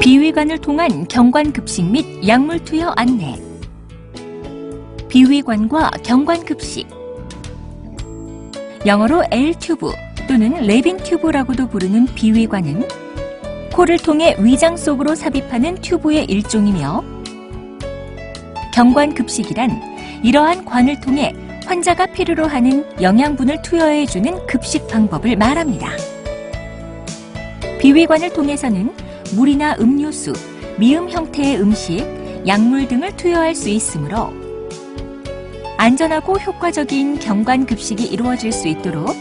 비위관을 통한 경관급식 및 약물 투여 안내. 비위관과 경관급식. 영어로 L튜브 또는 레빈 튜브라고도 부르는 비위관은 코를 통해 위장 속으로 삽입하는 튜브의 일종이며 경관급식이란 이러한 관을 통해 환자가 필요로 하는 영양분을 투여해주는 급식 방법을 말합니다. 비위관을 통해서는 물이나 음료수, 미음 형태의 음식, 약물 등을 투여할 수 있으므로 안전하고 효과적인 경관급식이 이루어질 수 있도록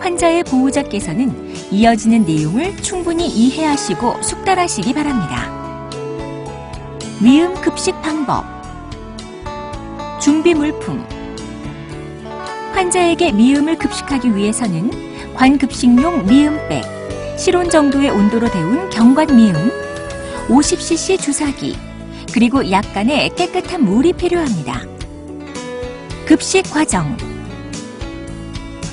환자의 보호자께서는 이어지는 내용을 충분히 이해하시고 숙달하시기 바랍니다. 미음 급식 방법 준비 물품 환자에게 미음을 급식하기 위해서는 관급식용 미음백, 실온 정도의 온도로 데운 경관미음, 50cc 주사기, 그리고 약간의 깨끗한 물이 필요합니다. 급식 과정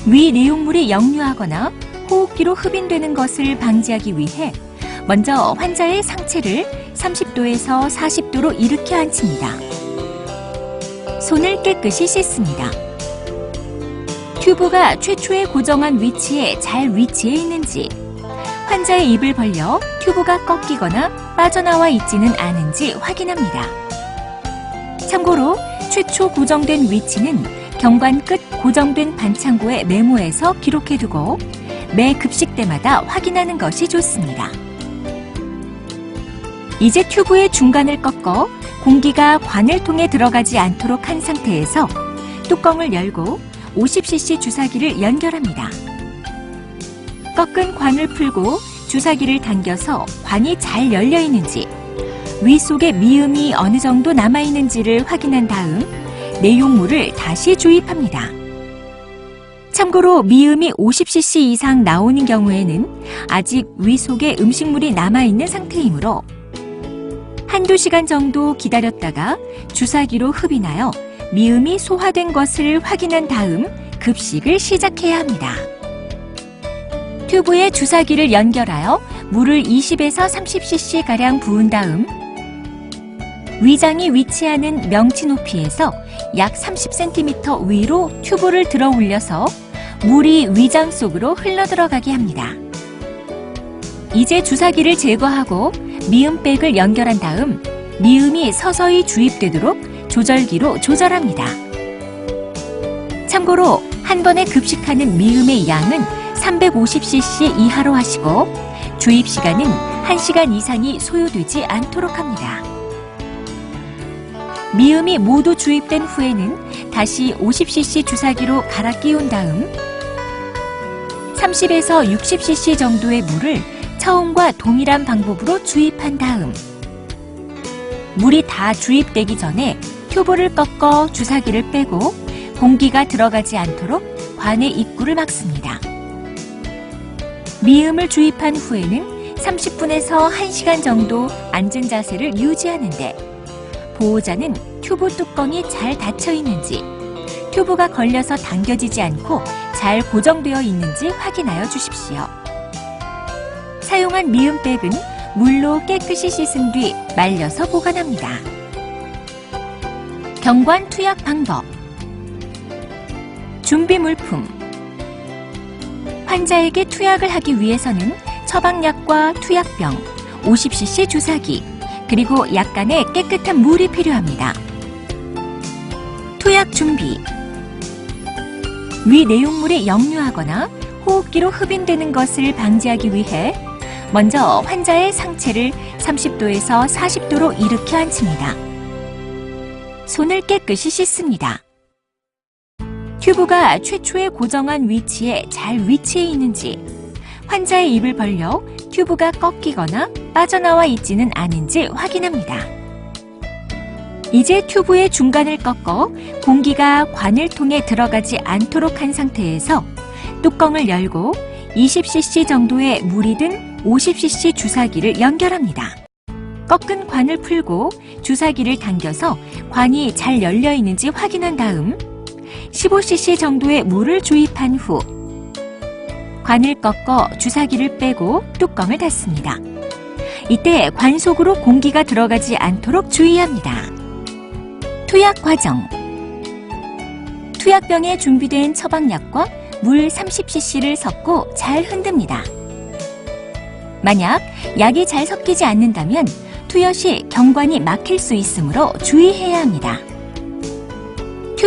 위 내용물이 역류하거나 호흡기로 흡인되는 것을 방지하기 위해 먼저 환자의 상체를 30도에서 40도로 일으켜 앉힙니다. 손을 깨끗이 씻습니다. 튜브가 최초에 고정한 위치에 잘 위치해 있는지, 환자의 입을 벌려 튜브가 꺾이거나 빠져나와 있지는 않은지 확인합니다. 참고로 최초 고정된 위치는 경관 끝 고정된 반창고에 메모해서 기록해두고 매 급식 때마다 확인하는 것이 좋습니다. 이제 튜브의 중간을 꺾어 공기가 관을 통해 들어가지 않도록 한 상태에서 뚜껑을 열고 50cc 주사기를 연결합니다. 꺾은 관을 풀고 주사기를 당겨서 관이 잘 열려 있는지, 위 속에 미음이 어느 정도 남아 있는지를 확인한 다음 내용물을 다시 주입합니다. 참고로 미음이 50cc 이상 나오는 경우에는 아직 위 속에 음식물이 남아 있는 상태이므로 한두 시간 정도 기다렸다가 주사기로 흡인하여 미음이 소화된 것을 확인한 다음 급식을 시작해야 합니다. 튜브에 주사기를 연결하여 물을 20에서 30cc 가량 부은 다음 위장이 위치하는 명치 높이에서 약 30cm 위로 튜브를 들어 올려서 물이 위장 속으로 흘러 들어가게 합니다. 이제 주사기를 제거하고 미음백을 연결한 다음 미음이 서서히 주입되도록 조절기로 조절합니다. 참고로 한 번에 급식하는 미음의 양은 350cc 이하로 하시고 주입 시간은 1시간 이상이 소요되지 않도록 합니다. 미음이 모두 주입된 후에는 다시 50cc 주사기로 갈아 끼운 다음 30에서 60cc 정도의 물을 처음과 동일한 방법으로 주입한 다음 물이 다 주입되기 전에 튜브를 꺾어 주사기를 빼고 공기가 들어가지 않도록 관의 입구를 막습니다. 미음을 주입한 후에는 30분에서 1시간 정도 앉은 자세를 유지하는데 보호자는 튜브 뚜껑이 잘 닫혀 있는지 튜브가 걸려서 당겨지지 않고 잘 고정되어 있는지 확인하여 주십시오. 사용한 미음백은 물로 깨끗이 씻은 뒤 말려서 보관합니다. 경관 투약 방법 준비 물품 환자에게 투약을 하기 위해서는 처방약과 투약병, 50cc 주사기, 그리고 약간의 깨끗한 물이 필요합니다. 투약 준비 위 내용물이 역류하거나 호흡기로 흡인되는 것을 방지하기 위해 먼저 환자의 상체를 30도에서 40도로 일으켜 앉힙니다. 손을 깨끗이 씻습니다. 튜브가 최초에 고정한 위치에 잘 위치해 있는지, 환자의 입을 벌려 튜브가 꺾이거나 빠져나와 있지는 않은지 확인합니다. 이제 튜브의 중간을 꺾어 공기가 관을 통해 들어가지 않도록 한 상태에서 뚜껑을 열고 20cc 정도의 물이 든 50cc 주사기를 연결합니다. 꺾은 관을 풀고 주사기를 당겨서 관이 잘 열려 있는지 확인한 다음 15cc 정도의 물을 주입한 후 관을 꺾어 주사기를 빼고 뚜껑을 닫습니다. 이때 관 속으로 공기가 들어가지 않도록 주의합니다. 투약 과정. 투약병에 준비된 처방약과 물 30cc를 섞고 잘 흔듭니다. 만약 약이 잘 섞이지 않는다면 투여 시 경관이 막힐 수 있으므로 주의해야 합니다.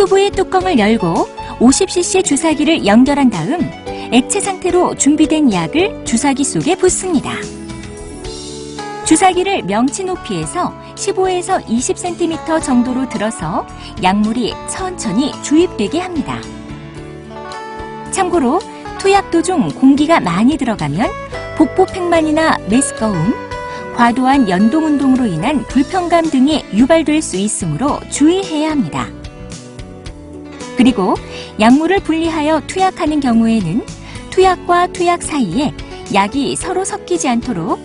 튜브의 뚜껑을 열고 50cc 주사기를 연결한 다음 액체 상태로 준비된 약을 주사기 속에 붓습니다. 주사기를 명치 높이에서 15에서 20cm 정도로 들어서 약물이 천천히 주입되게 합니다. 참고로 투약 도중 공기가 많이 들어가면 복부 팽만이나 메스꺼움, 과도한 연동 운동으로 인한 불편감 등이 유발될 수 있으므로 주의해야 합니다. 그리고 약물을 분리하여 투약하는 경우에는 투약과 투약 사이에 약이 서로 섞이지 않도록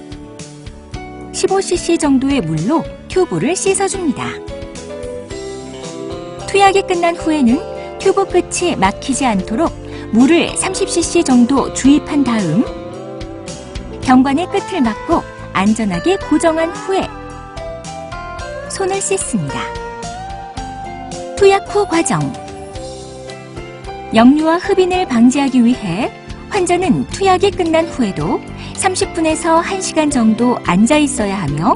15cc 정도의 물로 튜브를 씻어줍니다. 투약이 끝난 후에는 튜브 끝이 막히지 않도록 물을 30cc 정도 주입한 다음 경관의 끝을 막고 안전하게 고정한 후에 손을 씻습니다. 투약 후 과정 역류와 흡인을 방지하기 위해 환자는 투약이 끝난 후에도 30분에서 1시간 정도 앉아 있어야 하며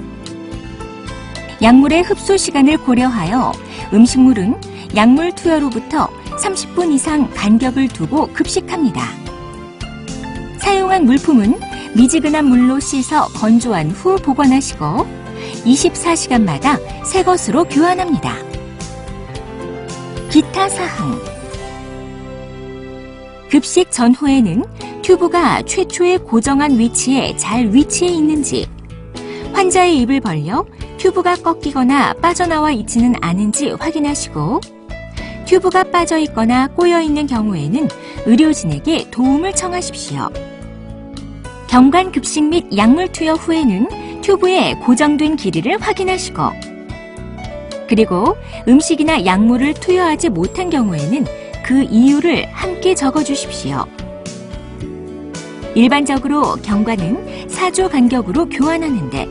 약물의 흡수 시간을 고려하여 음식물은 약물 투여로부터 30분 이상 간격을 두고 급식합니다. 사용한 물품은 미지근한 물로 씻어 건조한 후 보관하시고 24시간마다 새 것으로 교환합니다. 기타 사항 급식 전후에는 튜브가 최초의 고정한 위치에 잘 위치해 있는지, 환자의 입을 벌려 튜브가 꺾이거나 빠져나와 있지는 않은지 확인하시고, 튜브가 빠져 있거나 꼬여 있는 경우에는 의료진에게 도움을 청하십시오. 경관 급식 및 약물 투여 후에는 튜브에 고정된 길이를 확인하시고, 그리고 음식이나 약물을 투여하지 못한 경우에는 그 이유를 함께 적어 주십시오. 일반적으로 경과는 4주 간격으로 교환하는데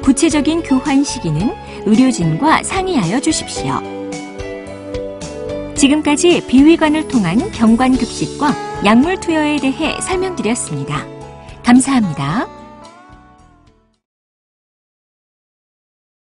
구체적인 교환 시기는 의료진과 상의하여 주십시오. 지금까지 비위관을 통한 경관 급식과 약물 투여에 대해 설명드렸습니다. 감사합니다.